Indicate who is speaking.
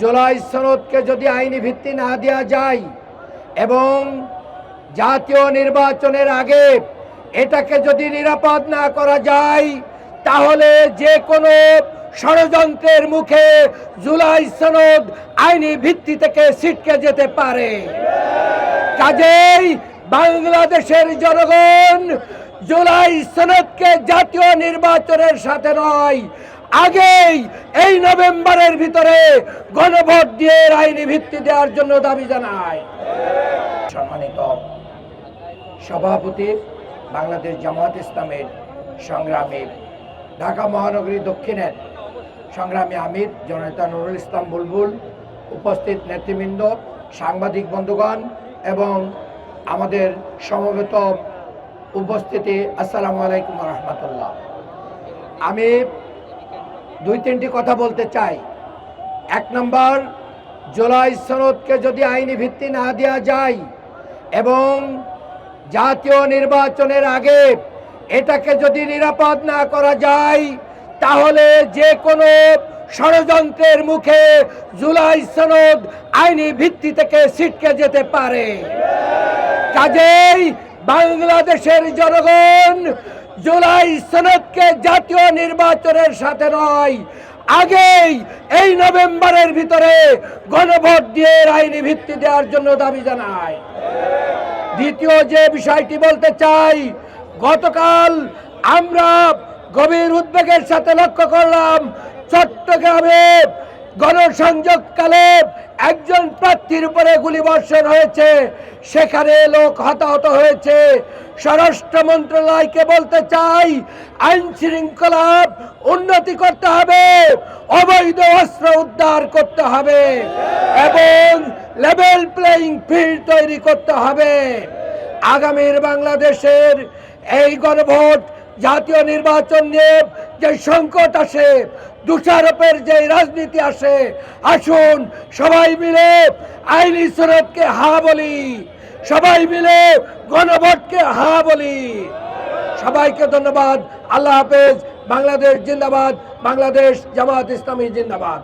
Speaker 1: জুলাই সনদকে যদি আইনি ভিত্তি না দেওয়া যায় এবং জাতীয় নির্বাচনের আগে এটাকে যদি নিরাপদ না করা যায়, তাহলে যে কোনো ষড়যন্ত্রের মুখে জুলাই সনদ আইনি ভিত্তি থেকে ছিটকে যেতে পারে। কাজেই বাংলাদেশের জনগণ জুলাই সনদকে জাতীয় নির্বাচনের সাথে নয় আগেই এই নভেম্বরের ভিতরে গণভোট দিয়ে আইনি ভিত্তি দেওয়ার জন্য দাবি জানায়। সম্মানিত সভাপতি বাংলাদেশ জামাত ইসলামের সংগ্রামী ঢাকা মহানগরী দক্ষিণের সংগ্রামী আমির জননেতা নুরুল ইসলাম বুলবুল, উপস্থিত নেতৃবৃন্দ, সাংবাদিক বন্ধুগণ এবং আমাদের সমবেত উপস্থিতি, আসসালামু আলাইকুম রহমতুল্লাহ। আমি দুই তিনটি কথা বলতে চাই। এক নম্বর, জুলাই সনদকে যদি আইনি ভিত্তি না দেওয়া যায় এবং জাতীয় নির্বাচনের আগে এটাকে যদি নিরাপদ না করা যায়, তাহলে যে কোনো ষড়যন্ত্রের মুখে জুলাই সনদ আইনি ভিত্তি থেকে ছিটকে যেতে পারে। কাজেই বাংলাদেশের জনগণ জুলাই সনদকে জাতীয় নির্বাচনের সাথে নয়, আগেই এই নভেম্বরের ভিতরে গণভোট দিয়ে আইনি ভিত্তি দেওয়ার জন্য দাবি জানায়। দ্বিতীয় যে বিষয়টি বলতে চাই, গতকাল আমরা গভীর উদ্বেগের সাথে লক্ষ্য করলাম, চট্টগ্রামে গণসংযোগকালে একজন প্রার্থীর উপরে গুলিবর্ষণ হয়েছে। সেখানে লোক হতাহত হয়েছে। স্বরাষ্ট্র মন্ত্রণালয়কে বলতে চাই, আইন শৃঙ্খলা উন্নতি করতে হবে, অবৈধ অস্ত্র উদ্ধার করতে হবে এবং লেভেল প্লেয়িং ফিল্ড তৈরি করতে হবে। আগামীর বাংলাদেশের এই গণভোট জাতীয় নির্বাচন নিয়ে যে সংকট আসে, দোষারোপের যে রাজনীতি আসে, আসুন সবাই মিলে আইনি সরবকে হা বলি, সবাই মিলে গণভোটকে হা বলি। সবাইকে ধন্যবাদ, আল্লাহ হাফেজ, বাংলাদেশ জিন্দাবাদ, বাংলাদেশ জামাত ইসলামী জিন্দাবাদ।